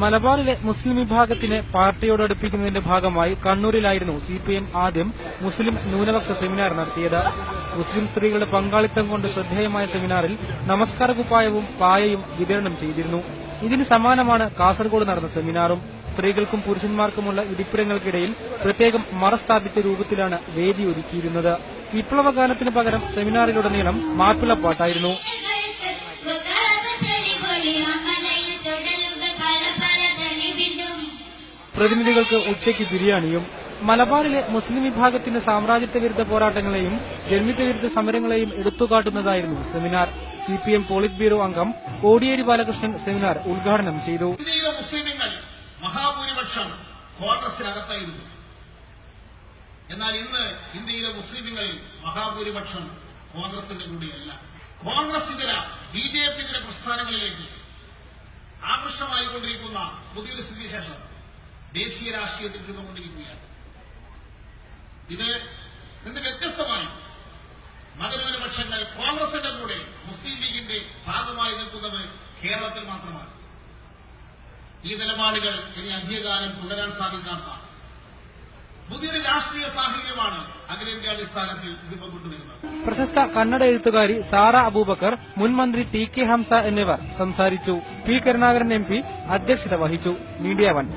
മലബാറിലെ മുസ്ലിം വിഭാഗത്തിനെ പാർട്ടിയോട് അടുപ്പിക്കുന്നതിന്റെ ഭാഗമായി കണ്ണൂരിലായിരുന്നു C P M ആദ്യം മുസ്ലിം ന്യൂനപക്ഷ സെമിനാർ നടത്തിയത്. മുസ്ലിം സ്ത്രീകളുടെ പങ്കാളിത്തം കൊണ്ട് ശ്രദ്ധേയമായ സെമിനാറിൽ നമസ്കാര കുപ്പായവും പായയും വിതരണം ചെയ്തിരുന്നു. ഇതിന് സമാനമാണ് കാസർഗോഡ് നടന്ന സെമിനാറും. സ്ത്രീകൾക്കും പുരുഷന്മാർക്കുമുള്ള ഇരിപ്പിടങ്ങൾക്കിടയിൽ പ്രത്യേകം മറ സ്ഥാപിച്ച രൂപത്തിലാണ് വേദി ഒരുക്കിയിരുന്നത്. വിപ്ലവഗാനത്തിന് പകരം സെമിനാറിലുടനീളം മാപ്പിളപ്പാട്ടായിരുന്നു. പ്രതിനിധികൾക്ക് ഉച്ചയ്ക്ക് ബിരിയാണിയും മലബാറിലെ മുസ്ലിം വിഭാഗത്തിന്റെ സാമ്രാജ്യത്വ വിരുദ്ധ പോരാട്ടങ്ങളെയും ജന്മിത്വ വിരുദ്ധ സമരങ്ങളെയും എടുത്തുകാട്ടുന്നതായിരുന്നു seminar. C P M politburo അംഗം കോടിയേരി ബാലകൃഷ്ണൻ സെമിനാർ ഉദ്ഘാടനം ചെയ്തു. മുസ്ലിമുകൾ മഹാഭൂരിപക്ഷം കോൺഗ്രസിനകത്തായിരുന്നു എന്നാൽ ഇന്ന് ഇന്ത്യയിലെ മുസ്ലിമുകളിൽ മഹാഭൂരിപക്ഷം കോൺഗ്രസിന്റെ കൂടെയല്ല. കോൺഗ്രസ് ഇതര ബി ജെ പി ഇതര പ്രസ്ഥാനങ്ങളിലേക്ക് ആകർഷമായിക്കൊണ്ടിരിക്കുന്ന പുതിയൊരു സ്ഥിതിവിശേഷം. ദേശീയ രാഷ്ട്രീയത്തിൽ രൂപംകൊണ്ടിരിക്കുകയാണ്. ഇത് നിന്ന് വ്യത്യസ്തമായി മതന്യൂനപക്ഷങ്ങൾ കോൺഗ്രസിന്റെ കൂടെ മുസ്ലിം ലീഗിന്റെ ഭാഗമായി നിൽക്കുന്നത് കേരളത്തിൽ മാത്രമാണ്. ഈ നിലപാടുകൾ ഇനി അധികകാലം തുടരാൻ സാധിക്കാത്ത പുതിയൊരു രാഷ്ട്രീയ സാഹചര്യമാണ് അഖിലേന്ത്യാടിസ്ഥാനത്തിൽ രൂപം കൊണ്ടുവരുന്നത് പ്രശസ്ത കന്നഡ എഴുത്തുകാരി സാറ അബൂബക്കർ മുൻമന്ത്രി ടി കെ ഹംസ എന്നിവർ സംസാരിച്ചു. പി കരുണാകരൻ എം പി അധ്യക്ഷത വഹിച്ചു. Media one.